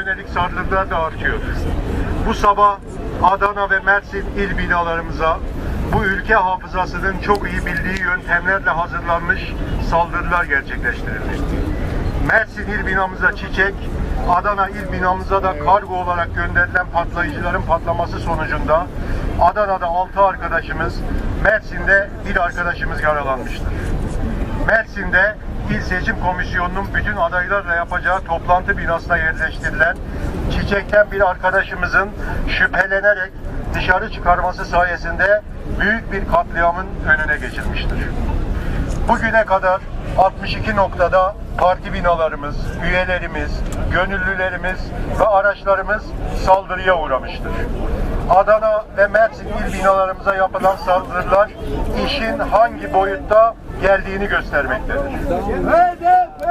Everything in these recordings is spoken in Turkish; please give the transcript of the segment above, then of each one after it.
yönelik saldırılar da artıyor. Bu sabah Adana ve Mersin il binalarımıza bu ülke hafızasının çok iyi bildiği yöntemlerle hazırlanmış saldırılar gerçekleştirildi. Mersin il binamıza çiçek, Adana il binamıza da kargo olarak gönderilen patlayıcıların patlaması sonucunda Adana'da 6 arkadaşımız, Mersin'de bir arkadaşımız yaralanmıştır. Mersin'de İl Seçim Komisyonu'nun bütün adaylarla yapacağı toplantı binasına yerleştirilen Çiçek'ten bir arkadaşımızın şüphelenerek dışarı çıkarması sayesinde büyük bir katliamın önüne geçilmiştir. Bugüne kadar 62 noktada parti binalarımız, üyelerimiz, gönüllülerimiz ve araçlarımız saldırıya uğramıştır. Adana ve Mersin il binalarımıza yapılan saldırılar işin hangi boyutta geldiğini göstermektedir. HDP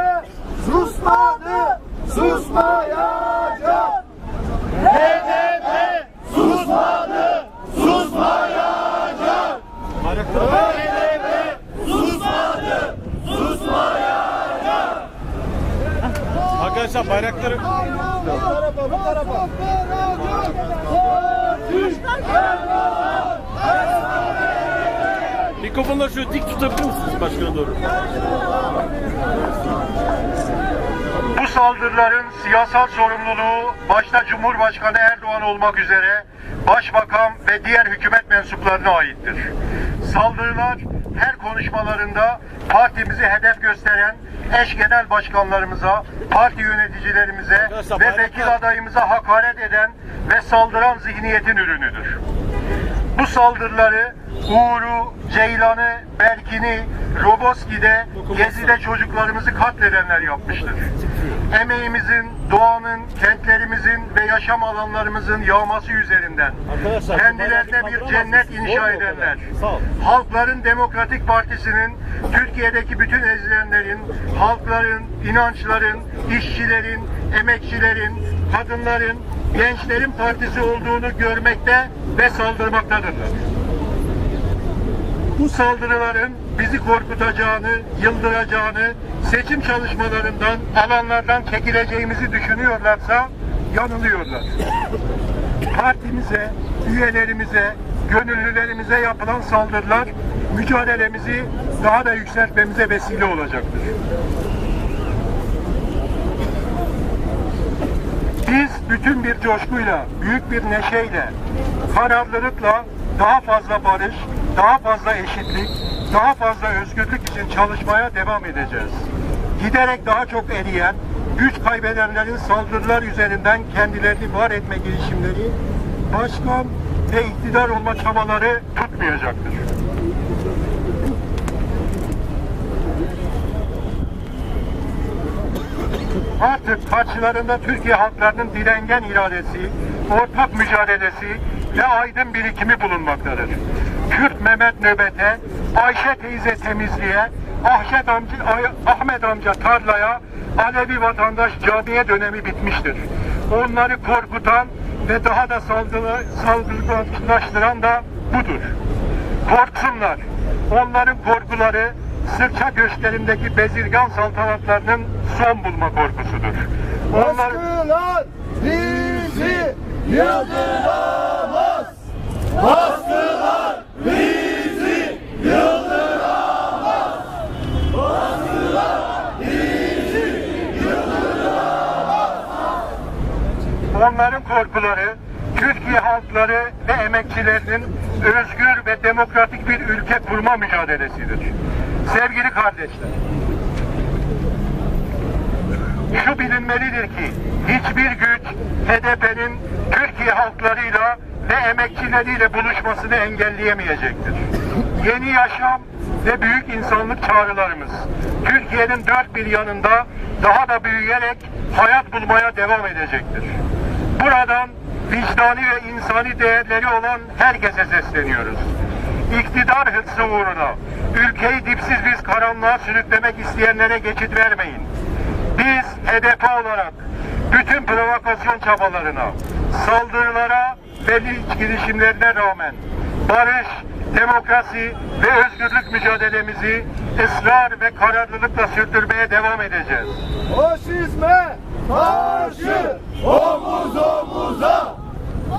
susmadı, susmayacak. HDP susmadı, susmayacak. HDP susmadı, susmayacak. Arkadaşlar bayrakları Bu tarafa, bu tarafa. Mikrofonları şöyle dik tutabilir misiniz başkana doğru? Bu saldırıların siyasal sorumluluğu başta Cumhurbaşkanı Erdoğan olmak üzere Başbakan ve diğer hükümet mensuplarına aittir. Saldırılar her konuşmalarında partimizi hedef gösteren eş genel başkanlarımıza, parti yöneticilerimize Arkadaşlar, ve vekil adayımıza hakaret eden ve saldıran zihniyetin ürünüdür. Bu saldırıları Uğur'u, Ceylan'ı, Berkin'i, Roboski'de, Gezi'de çocuklarımızı katledenler yapmıştır. Emeğimizin, doğanın, kentlerimizin ve yaşam alanlarımızın yağması üzerinden Arkadaşlar, kendilerine bir cennet inşa edenler. Halkların Demokratik Partisi'nin Türkiye'deki bütün ezilenlerin, halkların, inançların, işçilerin, emekçilerin, kadınların, gençlerin partisi olduğunu görmekte ve saldırmaktadırlar. Bu saldırıların bizi korkutacağını, yıldıracağını, seçim çalışmalarından, alanlardan çekileceğimizi düşünüyorlarsa yanılıyorlar. Partimize, üyelerimize, gönüllülerimize yapılan saldırılar mücadelemizi daha da yükseltmemize vesile olacaktır. Biz bütün bir coşkuyla, büyük bir neşeyle, kararlılıkla daha fazla barış, daha fazla eşitlik, daha fazla özgürlük için çalışmaya devam edeceğiz. Giderek daha çok eriyen, güç kaybedenlerin saldırılar üzerinden kendilerini var etme girişimleri, başkan ve iktidar olma çabaları tutmayacaktır. Artık karşılarında Türkiye halklarının direngen iradesi, ortak mücadelesi ve aydın birikimi bulunmaktadır. Kürt Mehmet nöbete, Ayşe teyze temizliğe, Ahmet amca, Ahmet amca tarlaya, Alevi vatandaş camiye dönemi bitmiştir. Onları korkutan ve daha da salgılı, salgılaştıran da budur. Korksunlar. Onların korkuları sırça göçlerindeki bezirgan saltanatlarının son bulma korkusudur. Onlar Baskılar bizi yıldıramaz. Baskılar bizi yıldıramaz. onların korkuları Türkiye halkları ve emekçilerinin özgür ve demokratik bir ülke kurma mücadelesidir. Sevgili kardeşler, şu bilinmelidir ki hiçbir güç HDP'nin Türkiye halklarıyla ve emekçileriyle buluşmasını engelleyemeyecektir. Yeni yaşam ve büyük insanlık çağrılarımız Türkiye'nin dört bir yanında daha da büyüyerek hayat bulmaya devam edecektir. Buradan vicdani ve insani değerleri olan herkese sesleniyoruz. İktidar hırsı uğruna ülkeyi dipsiz bir karanlığa sürüklemek isteyenlere geçit vermeyin. Biz HDP olarak bütün provokasyon çabalarına, saldırılara ve girişimlerine rağmen barış, demokrasi ve özgürlük mücadelemizi ısrar ve kararlılıkla sürdürmeye devam edeceğiz. Faşizme karşı, omuz omuza.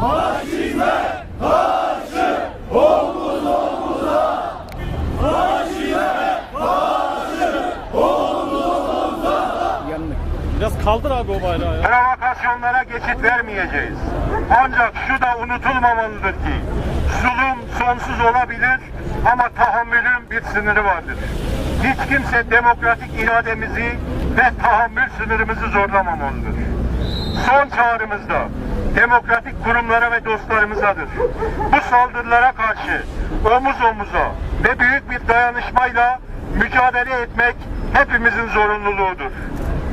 Faşizme karşı, omuz omuza. Faşizme Biraz kaldır abi o bayrağı ya. Provokasyonlara geçit vermeyeceğiz. Ancak şu da unutulmamalıdır ki zulüm sonsuz olabilir ama tahammülün bir sınırı vardır. Hiç kimse demokratik irademizi ve tahammül sınırımızı zorlamamalıdır. Son çağrımızda demokratik kurumlara ve dostlarımızadır. Bu saldırılara karşı omuz omuza ve büyük bir dayanışmayla mücadele etmek hepimizin zorunluluğudur.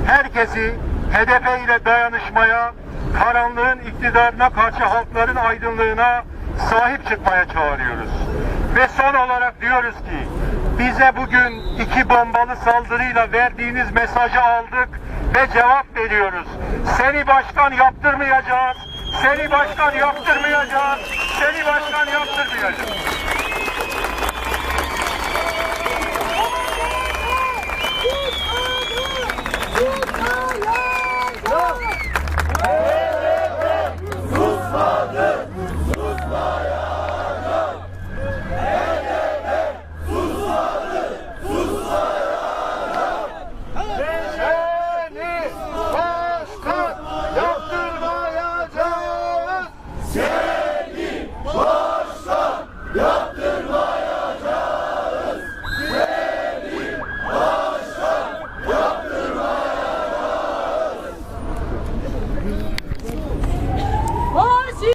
Herkesi HDP ile dayanışmaya, karanlığın iktidarına karşı halkların aydınlığına sahip çıkmaya çağırıyoruz. Ve son olarak diyoruz ki bize bugün iki bombalı saldırıyla verdiğiniz mesajı aldık ve cevap veriyoruz. Seni başkan yaptırmayacağız. Seni başkan yaptırmayacağız. Seni başkan yaptırmayacağız.